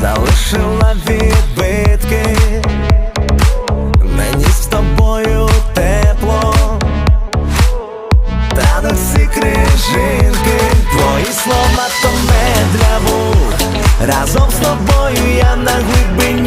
залишила відбитки, мені з тобою тепло, та на всі крижинки, твої слова то медляву, разом з тобою я на глибині.